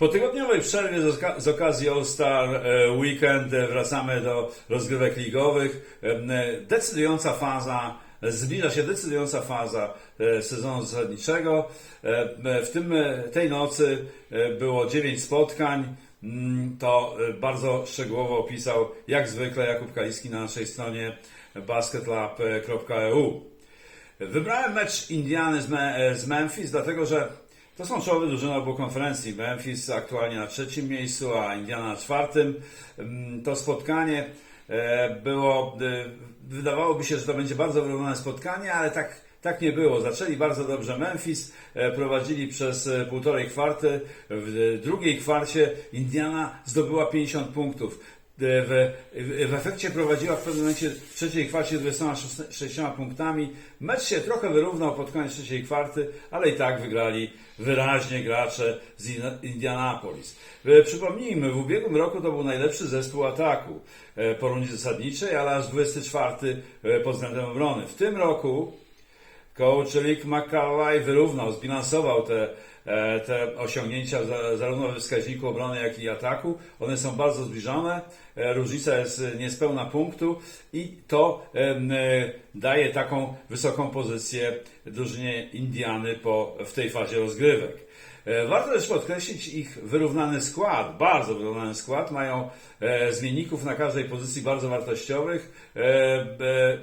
Po tygodniowej przerwie z, oka- z okazji All-Star e, Weekend e, wracamy do rozgrywek ligowych. E, Decydująca faza, zbliża się decydująca faza sezonu zasadniczego. W tym, tej nocy było 9 spotkań. To bardzo szczegółowo opisał, jak zwykle, Jakub Kaliski na naszej stronie basketlab.eu. Wybrałem mecz Indiany z Memphis, dlatego że to są czołowe drużyny obu konferencji. Memphis aktualnie na trzecim miejscu, a Indiana na czwartym. Mm, To spotkanie e, było, e, wydawałoby się, że to będzie bardzo wyrównane spotkanie, ale tak, tak nie było. Zaczęli bardzo dobrze Memphis, e, prowadzili przez półtorej kwarty. W drugiej kwarcie Indiana zdobyła 50 punktów. W, w, efekcie prowadziła w pewnym momencie w trzeciej kwarcie 26 punktami. Mecz się trochę wyrównał pod koniec trzeciej kwarty, ale i tak wygrali wyraźnie gracze z In- Indianapolis. E, Przypomnijmy, w ubiegłym roku to był najlepszy zespół ataku e, po rundzie zasadniczej, ale aż 24 e, pod względem obrony. W tym roku Rick McCallaway wyrównał, zbilansował te, e, te osiągnięcia za- zarówno we wskaźniku obrony, jak i ataku. One są bardzo zbliżone. E, Różnica jest e, niespełna punktu i to daje taką wysoką pozycję drużynie Indiany po, w tej fazie rozgrywek. Warto też podkreślić ich wyrównany skład, bardzo wyrównany skład. Mają zmienników na każdej pozycji bardzo wartościowych,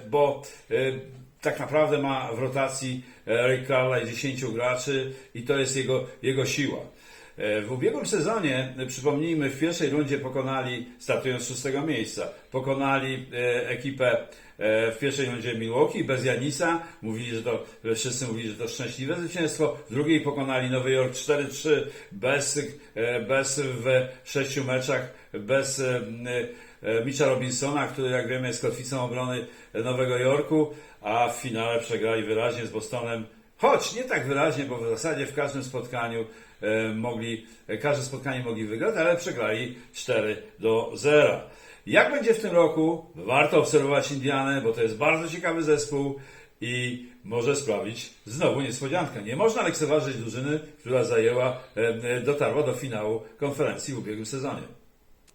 bo tak naprawdę ma w rotacji e, Rick Carlisle 10 graczy i to jest jego, jego siła. E, W ubiegłym sezonie, e, przypomnijmy, w pierwszej rundzie pokonali, startując z szóstego miejsca, pokonali e, ekipę w pierwszej rundzie Milwaukee bez Janisa. Mówili, że to, wszyscy mówili, że to szczęśliwe zwycięstwo. W drugiej pokonali Nowy Jork 4-3 bez, bez w sześciu meczach, bez Mitcha Robinsona, który jak wiemy jest kotwicą obrony Nowego Jorku, a w finale przegrali wyraźnie z Bostonem. Choć nie tak wyraźnie, bo w zasadzie w każdym spotkaniu e, mogli, e, każde spotkanie mogli wygrać, ale przegrali 4 do 0. Jak będzie w tym roku? Warto obserwować Indianę, bo to jest bardzo ciekawy zespół i może sprawić znowu niespodziankę. Nie można lekceważyć drużyny, która zajęła, e, e, dotarła do finału konferencji w ubiegłym sezonie.